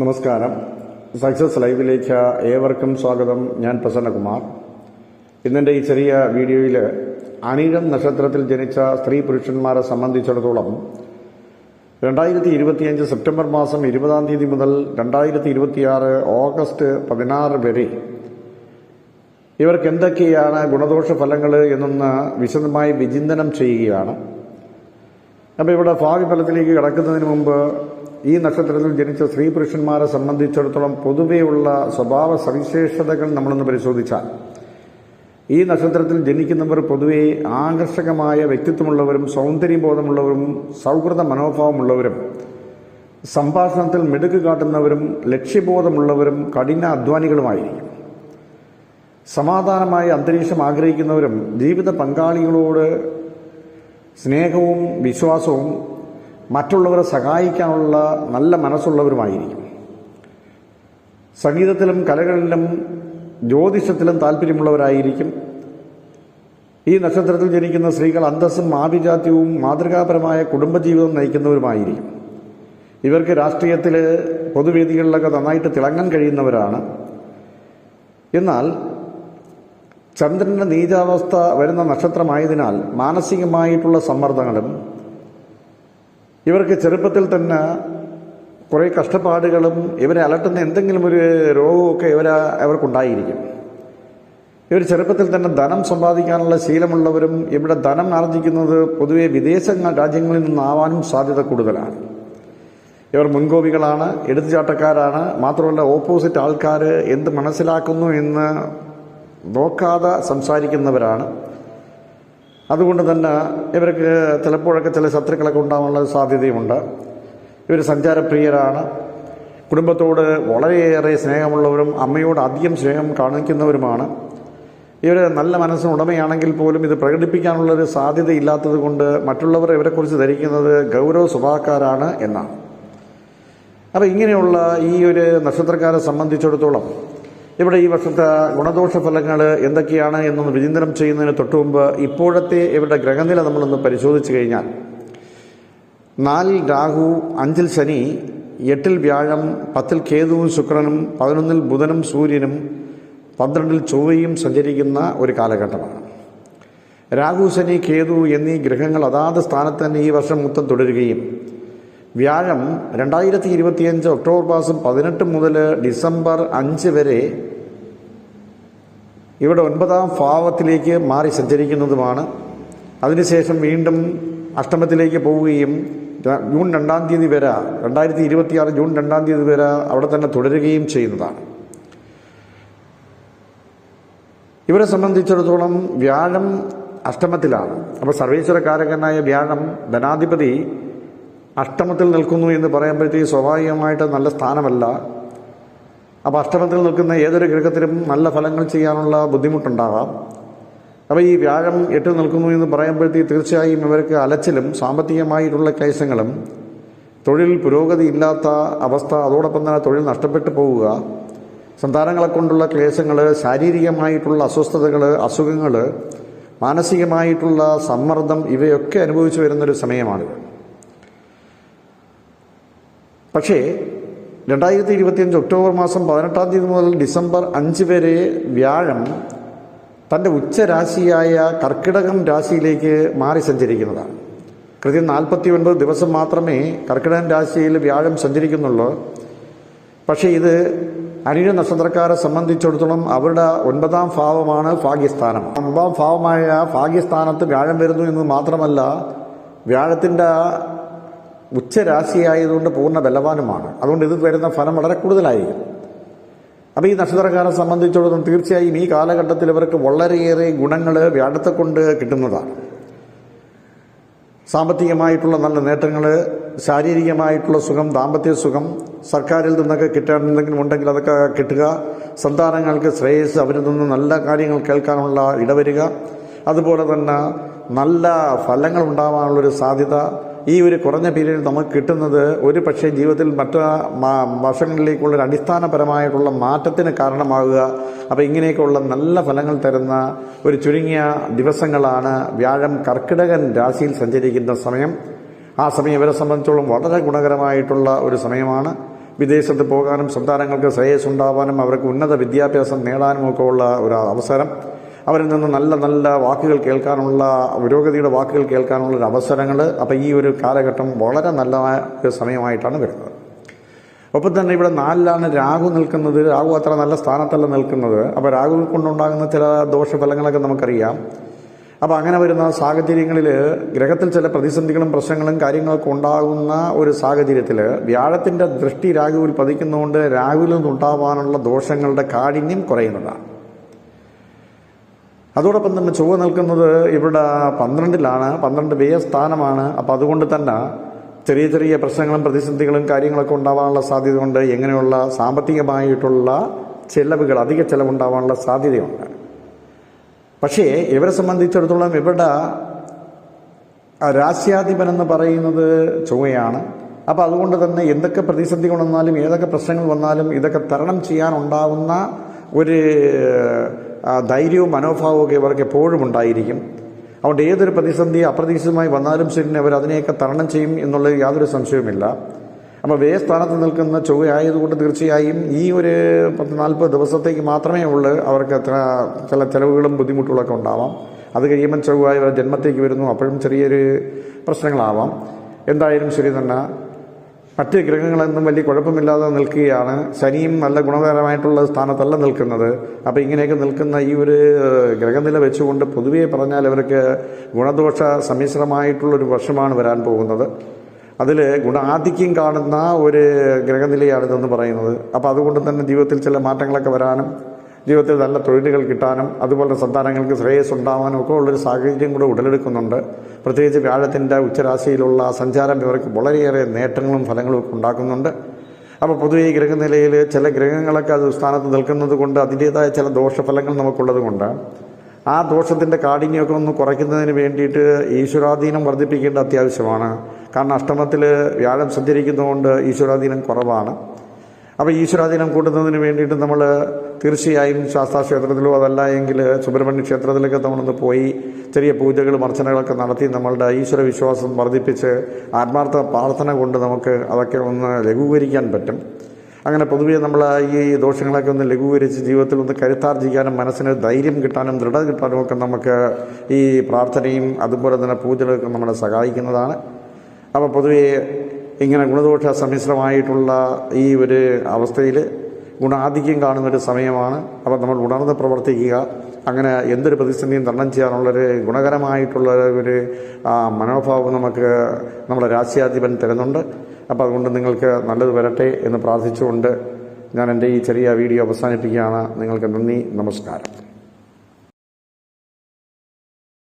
നമസ്കാരം. സക്സസ് ലൈവിലേക്ക് ഏവർക്കും സ്വാഗതം. ഞാൻ പ്രസന്നകുമാർ. ഇന്നെന്റെ ഈ ചെറിയ വീഡിയോയിൽ അനിഴം നക്ഷത്രത്തിൽ ജനിച്ച സ്ത്രീ പുരുഷന്മാരെ സംബന്ധിച്ചിടത്തോളം രണ്ടായിരത്തി ഇരുപത്തിയഞ്ച് സെപ്റ്റംബർ മാസം ഇരുപതാം തീയതി മുതൽ രണ്ടായിരത്തി ഇരുപത്തിയാറ് ഓഗസ്റ്റ് പതിനാറ് വരെ ഇവർക്ക് എന്തൊക്കെയാണ് ഗുണദോഷ ഫലങ്ങൾ എന്നൊന്ന് വിശദമായി വിചിന്തനം ചെയ്യുകയാണ്. അപ്പോൾ ഇവിടെ ഭാവി ഫലത്തിലേക്ക് കിടക്കുന്നതിന് മുമ്പ് ഈ നക്ഷത്രത്തിൽ ജനിച്ച സ്ത്രീ പുരുഷന്മാരെ സംബന്ധിച്ചിടത്തോളം പൊതുവെയുള്ള സ്വഭാവ സവിശേഷതകൾ നമ്മളൊന്ന് പരിശോധിച്ചാൽ ഈ നക്ഷത്രത്തിൽ ജനിക്കുന്നവർ പൊതുവെ ആകർഷകമായ വ്യക്തിത്വമുള്ളവരും സൗന്ദര്യബോധമുള്ളവരും സൗഹൃദ മനോഭാവമുള്ളവരും സംഭാഷണത്തിൽ മിടുക്ക് കാട്ടുന്നവരും ലക്ഷ്യബോധമുള്ളവരും കഠിന അധ്വാനികളുമായിരിക്കും. സമാധാനമായ അന്തരീക്ഷം ആഗ്രഹിക്കുന്നവരും ജീവിത പങ്കാളികളോട് സ്നേഹവും വിശ്വാസവും മറ്റുള്ളവരെ സഹായിക്കാനുള്ള നല്ല മനസ്സുള്ളവരുമായിരിക്കും. സംഗീതത്തിലും കലകളിലും ജ്യോതിഷത്തിലും താല്പര്യമുള്ളവരായിരിക്കും. ഈ നക്ഷത്രത്തിൽ ജനിക്കുന്ന സ്ത്രീകൾ അന്തസ്സും ആഭിജാത്യവും മാതൃകാപരമായ കുടുംബജീവിതം നയിക്കുന്നവരുമായിരിക്കും. ഇവർക്ക് രാഷ്ട്രീയത്തിൽ പൊതുവേദികളിലൊക്കെ നന്നായിട്ട് തിളങ്ങാൻ കഴിയുന്നവരാണ്. എന്നാൽ ചന്ദ്രന്റെ നീചാവസ്ഥ വരുന്ന നക്ഷത്രമായതിനാൽ മാനസികമായിട്ടുള്ള സമ്മർദ്ദങ്ങളും ഇവർക്ക് ചെറുപ്പത്തിൽ തന്നെ കുറേ കഷ്ടപ്പാടുകളും ഇവരെ അലട്ടുന്ന എന്തെങ്കിലും ഒരു രോഗമൊക്കെ ഇവരെ അവർക്കുണ്ടായിരിക്കും ഇവർ ചെറുപ്പത്തിൽ തന്നെ ധനം സമ്പാദിക്കാനുള്ള ശീലമുള്ളവരും ഇവിടെ ധനം ആർജിക്കുന്നത് പൊതുവെ വിദേശ രാജ്യങ്ങളിൽ നിന്നാവാനും സാധ്യത കൂടുതലാണ്. ഇവർ മുൻകോപികളാണ് എടുത്തുചാട്ടക്കാരാണ് മാത്രമല്ല ഓപ്പോസിറ്റ് ആൾക്കാർ എന്ത് മനസ്സിലാക്കുന്നു എന്ന് നോക്കാതെ സംസാരിക്കുന്നവരാണ്. അതുകൊണ്ട് തന്നെ ഇവർക്ക് ചിലപ്പോഴൊക്കെ ചില ശത്രുക്കളൊക്കെ ഉണ്ടാകാനുള്ള സാധ്യതയുമുണ്ട്. ഇവർ സഞ്ചാരപ്രിയരാണ്. കുടുംബത്തോട് വളരെയേറെ സ്നേഹമുള്ളവരും അമ്മയോട് അധികം സ്നേഹം കാണിക്കുന്നവരുമാണ്. ഇവർ നല്ല മനസ്സിന് ഉടമയാണെങ്കിൽ പോലും ഇത് പ്രകടിപ്പിക്കാനുള്ളൊരു സാധ്യത ഇല്ലാത്തത് കൊണ്ട് മറ്റുള്ളവർ ഇവരെക്കുറിച്ച് ധരിക്കുന്നത് ഗൗരവ സ്വഭാവക്കാരാണ് എന്നാണ്. അപ്പോൾ ഇങ്ങനെയുള്ള ഈ ഒരു നക്ഷത്രക്കാരെ സംബന്ധിച്ചിടത്തോളം ഇവിടെ ഈ വർഷത്തെ ഗുണദോഷ ഫലങ്ങൾ എന്തൊക്കെയാണ് എന്നൊന്ന് വിചിന്തനം ചെയ്യുന്നതിന് തൊട്ടു മുമ്പ് ഇപ്പോഴത്തെ ഇവരുടെ ഗ്രഹനില നമ്മളൊന്ന് പരിശോധിച്ചു കഴിഞ്ഞാൽ നാലിൽ രാഹു അഞ്ചിൽ ശനി എട്ടിൽ വ്യാഴം പത്തിൽ കേതുവും ശുക്രനും പതിനൊന്നിൽ ബുധനും സൂര്യനും പന്ത്രണ്ടിൽ ചൊവ്വയും സഞ്ചരിക്കുന്ന ഒരു കാലഘട്ടമാണ്. രാഹു ശനി കേതു എന്നീ ഗ്രഹങ്ങൾ അതാത് സ്ഥാനത്ത് തന്നെ ഈ വർഷം മൊത്തം തുടരുകയും വ്യാഴം രണ്ടായിരത്തി ഇരുപത്തിയഞ്ച് ഒക്ടോബർ മാസം പതിനെട്ട് മുതൽ ഡിസംബർ അഞ്ച് വരെ ഇവിടെ ഒൻപതാം ഭാവത്തിലേക്ക് മാറി സഞ്ചരിക്കുന്നതുമാണ്. അതിനുശേഷം വീണ്ടും അഷ്ടമത്തിലേക്ക് പോവുകയും ജൂൺ രണ്ടാം തീയതി വരെ രണ്ടായിരത്തി ഇരുപത്തിയാറ് ജൂൺ രണ്ടാം തീയതി വരെ അവിടെ തന്നെ തുടരുകയും ചെയ്യുന്നതാണ്. ഇവരെ സംബന്ധിച്ചിടത്തോളം വ്യാഴം അഷ്ടമത്തിലാണ്. അപ്പോൾ സർവേശ്വരകാരകനായ വ്യാഴം ധനാധിപതി അഷ്ടമത്തിൽ നിൽക്കുന്നു എന്ന് പറയുമ്പോഴത്തേക്ക് സ്വാഭാവികമായിട്ട് നല്ല സ്ഥാനമല്ല. അപ്പോൾ അഷ്ടമത്തിൽ നിൽക്കുന്ന ഏതൊരു ഗൃഹത്തിലും നല്ല ഫലങ്ങൾ ചെയ്യാനുള്ള ബുദ്ധിമുട്ടുണ്ടാകാം അപ്പോൾ ഈ വ്യാഴം എട്ടിൽ നിൽക്കുന്നു എന്ന് പറയുമ്പോഴത്തേക്ക് തീർച്ചയായും ഇവർക്ക് അലച്ചിലും സാമ്പത്തികമായിട്ടുള്ള ക്ലേശങ്ങളും തൊഴിൽ പുരോഗതി ഇല്ലാത്ത അവസ്ഥ അതോടൊപ്പം തന്നെ തൊഴിൽ നഷ്ടപ്പെട്ടു പോവുക സന്താനങ്ങളെ കൊണ്ടുള്ള ക്ലേശങ്ങൾ ശാരീരികമായിട്ടുള്ള അസ്വസ്ഥതകൾ അസുഖങ്ങൾ മാനസികമായിട്ടുള്ള സമ്മർദ്ദം ഇവയൊക്കെ അനുഭവിച്ചു വരുന്നൊരു സമയമാണിത്. പക്ഷേ രണ്ടായിരത്തി ഇരുപത്തിയഞ്ച് ഒക്ടോബർ മാസം പതിനെട്ടാം തീയതി മുതൽ ഡിസംബർ അഞ്ച് വരെ വ്യാഴം തന്റെ ഉച്ചരാശിയായ കർക്കിടകം രാശിയിലേക്ക് മാറി സഞ്ചരിക്കുന്നതാണ്. കൃത്യം നാൽപ്പത്തി ഒൻപത് ദിവസം മാത്രമേ കർക്കിടകൻ രാശിയിൽ വ്യാഴം സഞ്ചരിക്കുന്നുള്ളൂ. പക്ഷേ ഇത് അനിഴ നക്ഷത്രക്കാരെ സംബന്ധിച്ചിടത്തോളം അവരുടെ ഒൻപതാം ഭാവമാണ് ഭാഗ്യസ്ഥാനം. ഒൻപതാം ഭാവമായ ഭാഗ്യസ്ഥാനത്ത് വ്യാഴം വരുന്നു എന്ന് മാത്രമല്ല വ്യാഴത്തിന്റെ ഉച്ചരാശിയായതുകൊണ്ട് പൂർണ ബലവാനുമാണ്. അതുകൊണ്ട് ഇത് വരുന്ന ഫലം വളരെ കൂടുതലായിരിക്കും. അപ്പോൾ ഈ നക്ഷത്രക്കാരെ സംബന്ധിച്ചിടത്തോളം തീർച്ചയായും ഈ കാലഘട്ടത്തിൽ ഇവർക്ക് വളരെയേറെ ഗുണങ്ങൾ വ്യാഴത്തെ കൊണ്ട് കിട്ടുന്നതാണ്. സാമ്പത്തികമായിട്ടുള്ള നല്ല നേട്ടങ്ങൾ ശാരീരികമായിട്ടുള്ള സുഖം ദാമ്പത്യ സുഖം സർക്കാരിൽ നിന്നൊക്കെ കിട്ടാൻ എന്തെങ്കിലും ഉണ്ടെങ്കിൽ അതൊക്കെ കിട്ടുക. സന്താനങ്ങൾക്ക് ശ്രേയസ് അവരിൽ നിന്ന് നല്ല കാര്യങ്ങൾ കേൾക്കാനുള്ള ഇടവരിക. അതുപോലെ തന്നെ നല്ല ഫലങ്ങൾ ഉണ്ടാവാനുള്ളൊരു സാധ്യത. ഈ ഒരു കുറഞ്ഞ പീരീഡ് നമുക്ക് കിട്ടുന്നത് ഒരു പക്ഷേ ജീവിതത്തിൽ മറ്റു വർഷങ്ങളിലേക്കുള്ള ഒരു അടിസ്ഥാനപരമായിട്ടുള്ള മാറ്റത്തിന് കാരണമാകുക. അപ്പോൾ ഇങ്ങനെയൊക്കെയുള്ള നല്ല ഫലങ്ങൾ തരുന്ന ഒരു ചുരുങ്ങിയ ദിവസങ്ങളാണ് വ്യാഴം കർക്കിടകൻ രാശിയിൽ സഞ്ചരിക്കുന്ന സമയം. ആ സമയം ഇവരെ സംബന്ധിച്ചോളം വളരെ ഗുണകരമായിട്ടുള്ള ഒരു സമയമാണ്. വിദേശത്ത് പോകാനും സന്താനങ്ങൾക്ക് ശ്രേയസ് ഉണ്ടാവാനും അവർക്ക് ഉന്നത വിദ്യാഭ്യാസം നേടാനും ഒക്കെ ഉള്ള ഒരു അവസരം. അവരിൽ നിന്ന് നല്ല നല്ല വാക്കുകൾ കേൾക്കാനുള്ള പുരോഗതിയുടെ വാക്കുകൾ കേൾക്കാനുള്ള ഒരു അവസരങ്ങൾ. അപ്പം ഈ ഒരു കാലഘട്ടം വളരെ നല്ല ഒരു സമയമായിട്ടാണ് വരുന്നത്. ഒപ്പം തന്നെ ഇവിടെ നാലിലാണ് രാഹു നിൽക്കുന്നത്. രാഹു അത്ര നല്ല സ്ഥാനത്തല്ല നിൽക്കുന്നത്. അപ്പോൾ രാഹു കൊണ്ടുണ്ടാകുന്ന ചില ദോഷഫലങ്ങളൊക്കെ നമുക്കറിയാം. അപ്പോൾ അങ്ങനെ വരുന്ന സാഹചര്യങ്ങളിൽ ഗ്രഹത്തിൽ ചില പ്രതിസന്ധികളും പ്രശ്നങ്ങളും കാര്യങ്ങളൊക്കെ ഉണ്ടാകുന്ന ഒരു സാഹചര്യത്തിൽ വ്യാഴത്തിന്റെ ദൃഷ്ടി രാഹുവിൽ പതിക്കുന്നതുകൊണ്ട് രാഹുവിൽ നിന്നുണ്ടാവാനുള്ള ദോഷങ്ങളുടെ കാഠിന്യം കുറയുന്നതാണ്. അതോടൊപ്പം തന്നെ ചൊവ്വ നിൽക്കുന്നത് ഇവിടെ പന്ത്രണ്ടിലാണ് പന്ത്രണ്ട് വ്യയ സ്ഥാനമാണ്. അപ്പോൾ അതുകൊണ്ട് തന്നെ ചെറിയ ചെറിയ പ്രശ്നങ്ങളും പ്രതിസന്ധികളും കാര്യങ്ങളൊക്കെ ഉണ്ടാവാനുള്ള സാധ്യത കൊണ്ട് എങ്ങനെയുള്ള സാമ്പത്തികമായിട്ടുള്ള ചെലവുകൾ അധിക ചെലവുണ്ടാവാനുള്ള സാധ്യതയുണ്ട്. പക്ഷേ ഇവരെ സംബന്ധിച്ചിടത്തോളം ഇവിടെ രാശ്യാധിപൻ എന്ന് പറയുന്നത് ചുവയാണ് അപ്പോൾ അതുകൊണ്ട് തന്നെ എന്തൊക്കെ പ്രതിസന്ധികൾ വന്നാലും ഏതൊക്കെ പ്രശ്നങ്ങൾ വന്നാലും ഇതൊക്കെ തരണം ചെയ്യാനുണ്ടാവുന്ന ഒരു ധൈര്യവും മനോഭാവവും ഒക്കെ ഇവർക്ക് എപ്പോഴും ഉണ്ടായിരിക്കും. അതുകൊണ്ട് ഏതൊരു പ്രതിസന്ധി അപ്രതീക്ഷിതമായി വന്നാലും ശരി അവർ അതിനെയൊക്കെ തരണം ചെയ്യും എന്നുള്ളത് യാതൊരു സംശയവുമില്ല. അപ്പോൾ വേ സ്ഥാനത്ത് നിൽക്കുന്ന ചൊവ്വയായതുകൊണ്ട് തീർച്ചയായും ഈ ഒരു പത്ത് നാൽപ്പത് ദിവസത്തേക്ക് മാത്രമേ ഉള്ളൂ അവർക്ക് ചില ചിലവുകളും ബുദ്ധിമുട്ടുകളൊക്കെ ഉണ്ടാവാം. അത് കഴിയുമ്പോൾ ചൊവ്വായ ജന്മത്തേക്ക് വരുന്നു. അപ്പോഴും ചെറിയൊരു പ്രശ്നങ്ങളാവാം. എന്തായാലും ശരി തന്നെ മറ്റ് ഗ്രഹങ്ങളൊന്നും വലിയ കുഴപ്പമില്ലാതെ നിൽക്കുകയാണ്. ശനിയും നല്ല ഗുണകരമായിട്ടുള്ള സ്ഥാനത്തല്ല നിൽക്കുന്നത്. അപ്പോൾ ഇങ്ങനെയൊക്കെ നിൽക്കുന്ന ഈ ഒരു ഗ്രഹനില വെച്ചുകൊണ്ട് പൊതുവേ പറഞ്ഞാൽ അവർക്ക് ഗുണദോഷ സമ്മിശ്രമായിട്ടുള്ളൊരു വർഷമാണ് വരാൻ പോകുന്നത്. അതിൽ ഗുണാധിക്യം കാണുന്ന ഒരു ഗ്രഹനിലയാണ് ഇതെന്ന് പറയുന്നത്. അപ്പോൾ അതുകൊണ്ട് തന്നെ ജീവിതത്തിൽ ചില മാറ്റങ്ങളൊക്കെ വരാനും ജീവിതത്തിൽ നല്ല തൊഴിലുകൾ കിട്ടാനും അതുപോലെ സന്താനങ്ങൾക്ക് ശ്രേയസ് ഉണ്ടാവാനും ഒക്കെ ഉള്ളൊരു സാഹചര്യം കൂടെ ഉടലെടുക്കുന്നുണ്ട്. പ്രത്യേകിച്ച് വ്യാഴത്തിന്റെ ഉച്ചരാശിയിലുള്ള സഞ്ചാരം ഇവർക്ക് വളരെയേറെ നേട്ടങ്ങളും ഫലങ്ങളും ഒക്കെ ഉണ്ടാക്കുന്നുണ്ട്. അപ്പോൾ പൊതുവെ ഈ ഗ്രഹനിലയിൽ ചില ഗ്രഹങ്ങളൊക്കെ അത് സ്ഥാനത്ത് നിൽക്കുന്നത് കൊണ്ട് അതിന്റേതായ ചില ദോഷഫലങ്ങൾ നമുക്കുള്ളത് കൊണ്ട് ആ ദോഷത്തിന്റെ കാഠിന്യമൊക്കെ ഒന്ന് കുറയ്ക്കുന്നതിന് വേണ്ടിയിട്ട് ഈശ്വരാധീനം വർദ്ധിപ്പിക്കേണ്ട അത്യാവശ്യമാണ്. കാരണം അഷ്ടമത്തിൽ വ്യാഴം സഞ്ചരിക്കുന്നതുകൊണ്ട് ഈശ്വരാധീനം കുറവാണ്. അപ്പോൾ ഈശ്വരാധീനം കൂട്ടുന്നതിന് വേണ്ടിയിട്ട് നമ്മൾ തീർച്ചയായും ശാസ്താക്ഷേത്രത്തിലോ അതല്ല എങ്കിൽ സുബ്രഹ്മണ്യ ക്ഷേത്രത്തിലൊക്കെ നമ്മളൊന്ന് പോയി ചെറിയ പൂജകളും അർച്ചനകളൊക്കെ നടത്തി നമ്മളുടെ ഈശ്വര വിശ്വാസം വർദ്ധിപ്പിച്ച് ആത്മാർത്ഥ പ്രാർത്ഥന കൊണ്ട് നമുക്ക് അതൊക്കെ ഒന്ന് ലഘൂകരിക്കാൻ പറ്റും. അങ്ങനെ പൊതുവേ നമ്മൾ ഈ ദോഷങ്ങളൊക്കെ ഒന്ന് ലഘൂകരിച്ച് ജീവിതത്തിൽ ഒന്ന് കരുത്താർജിക്കാനും മനസ്സിന് ധൈര്യം കിട്ടാനും ദൃഢ കിട്ടാനും ഒക്കെ നമുക്ക് ഈ പ്രാർത്ഥനയും അതുപോലെ തന്നെ പൂജകളൊക്കെ നമ്മളെ സഹായിക്കുന്നതാണ്. അപ്പോൾ പൊതുവേ ഇങ്ങനെ ഗുണദോഷ സമ്മിശ്രമായിട്ടുള്ള ഈ ഒരു അവസ്ഥയിൽ ഗുണാധിക്യം കാണുന്നൊരു സമയമാണ്. അപ്പം നമ്മൾ ഉണർന്ന് പ്രവർത്തിക്കുക. അങ്ങനെ എന്തൊരു പ്രതിസന്ധിയും തരണം ചെയ്യാനുള്ളൊരു ഗുണകരമായിട്ടുള്ള ഒരു മനോഭാവം നമുക്ക് നമ്മുടെ രാശ്യാധിപൻ തരുന്നുണ്ട്. അപ്പോൾ അതുകൊണ്ട് നിങ്ങൾക്ക് നല്ലത് വരട്ടെ എന്ന് പ്രാർത്ഥിച്ചുകൊണ്ട് ഞാൻ എന്റെ ഈ ചെറിയ വീഡിയോ അവസാനിപ്പിക്കുകയാണ്. നിങ്ങൾക്ക് നന്ദി നമസ്കാരം.